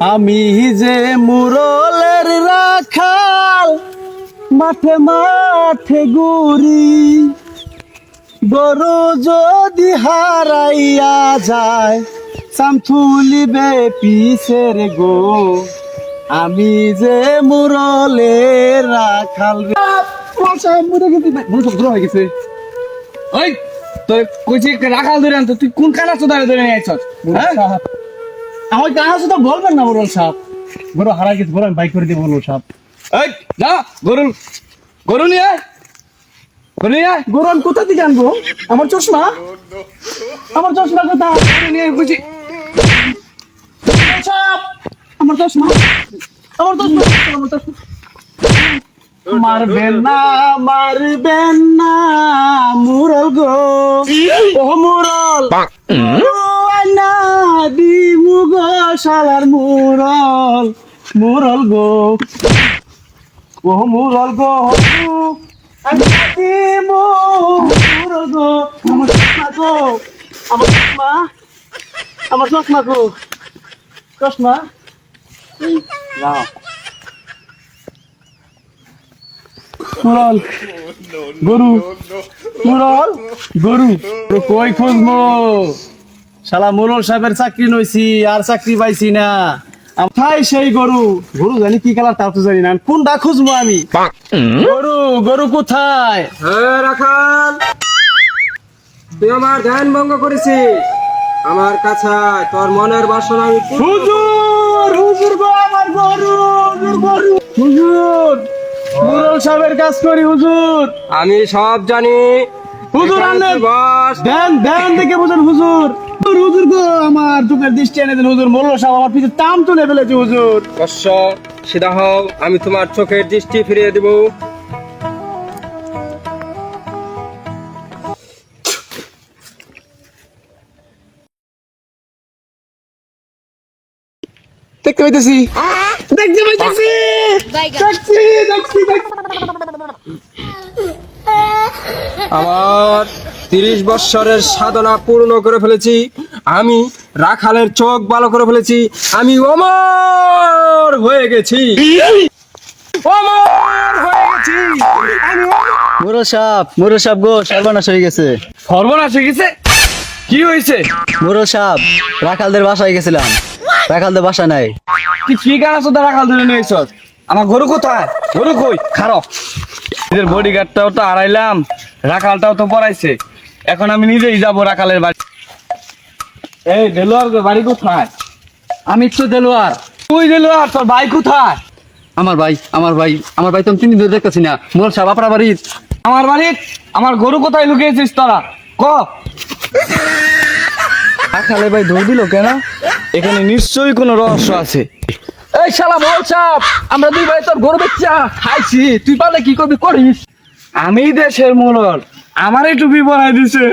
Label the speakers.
Speaker 1: আমি যে মুরলের রাখাল মাঠে মাঠে গুরি গরু যদি হারাইয়া যায় সামথুলিবে পিসের গো। আমি যে মুরলের রাখাল রে। মশা মরে গেছে। মনে সব হয়ে গেছে।
Speaker 2: ওই! তোর কইছি রাখাল ধরে আনতো তুই কোন কানা চোদারে ধরে নিয়ে আইছস? হ্যাঁ?
Speaker 1: আমার কাহা শুধু বলবেন না মুরল সাহেব গরু হারাই গেছে আমি বাইক করে দিব মুরল সাহেব
Speaker 2: এই যা গরু গরু নিয়ে গরু নিয়ে
Speaker 1: গরু আমি কোথা থেকে আনব? আমার চশমা? আমার চশমা কোথায়?
Speaker 2: গরু নিয়ে কইছি
Speaker 1: আমার চশমা? আমার চশমা আমার চশমা। মারবেন না মারবেন না মুরল গো। ও মুরল। না দি মুগ শালার মুরল। মুরল গো। ও মুরল গো আমি দি মুরল গো। আমার চশমা গো আমার চশমা। আমার চশমা গো। চশমা? মুরল গরু। মুরল গরু। কই খুঁজবো? শালা মুরল সাহেবের চাকরি নইছি আর চাকরি পাইছি না। খাই সেই গরু। গরু জানি কি কালার তাও তো জানি না। কোনটা খুঁজবো আমি? গরু গরু কোথায়?
Speaker 3: হ্যাঁ রাখাল। তুই আমার ধ্যান ভঙ্গ করেছিস। আমার কাছে তোর মনের বাসনা আমি
Speaker 1: হুজুর হুজুর গো আমার গরু গরু। হুজুর। মুরল সাহেবের কাজ করি হুজুর।
Speaker 3: আমি সব জানি।
Speaker 1: হুজুর দেন দেন দেখে বুঝুন হুজুর। হুজুর, গো আমার চোখের দৃষ্টি এনে দেন হুজুর। মোল্লা সাহেব আমার পিছে তাম তুলে ফেলেছে হুজুর।
Speaker 3: কষ্ট সিধা হও আমি তোমার চোখের দৃষ্টি ফিরিয়ে দেব।
Speaker 2: দেখতে পাইতেছি।
Speaker 1: দেখতে পাইতেছি।
Speaker 3: আমার তিরিশ বৎসরের সাধনা পূর্ণ করে ফেলেছি আমি রাখালের চোখ ভালো করে ফেলেছি আমি অমর হয়ে গেছি। অমর হয়ে গেছি। আমি
Speaker 1: মুরল সাহেব গো সর্বনাশ হয়ে গেছে।
Speaker 2: সর্বনাশ হয়ে গেছে? কি হয়েছে?
Speaker 1: মুরল সাহেব রাখালদের বাসায় গেছিলাম। রাখালদের বাসা নাই।
Speaker 2: কি কানা চোদা রাখাল ধরে নিয়ে আইছস আমার গরু কোথায়? গরু কই? খারো নিজের বডিগার্ডটাও তো হারাইলাম রাখালটাও তো পড়াইছে। এখন আমি নিজেই যাব রাখালের বাড়ি। এই দেলোয়ার বাড়ি কোথায়?
Speaker 1: আমি তো দেলোয়ার।
Speaker 2: তুই দেলোয়ার তোর ভাই কোথায়?
Speaker 1: আমার ভাই আমার ভাই আমার ভাই তো আমি তিন দিন ধরে দেখতেছি না। মোর সাহেব আপনার বাড়ি?
Speaker 2: আমার বাড়ি? আমার গরু কোথায় লুকিয়েছিস তোরা? ক?
Speaker 1: রাখালে ভাই দৌড় দিল কেন?
Speaker 2: এখানে নিশ্চয়ই কোনো রহস্য আছে।
Speaker 1: এই শালা বল সাহেব আমরা দুই ভাই তোর গরু বেচা খাইছি তুই পালে কি করবি করিস?
Speaker 2: আমি দেশের মোড়ল আমারই টুপি পরাই দিছে।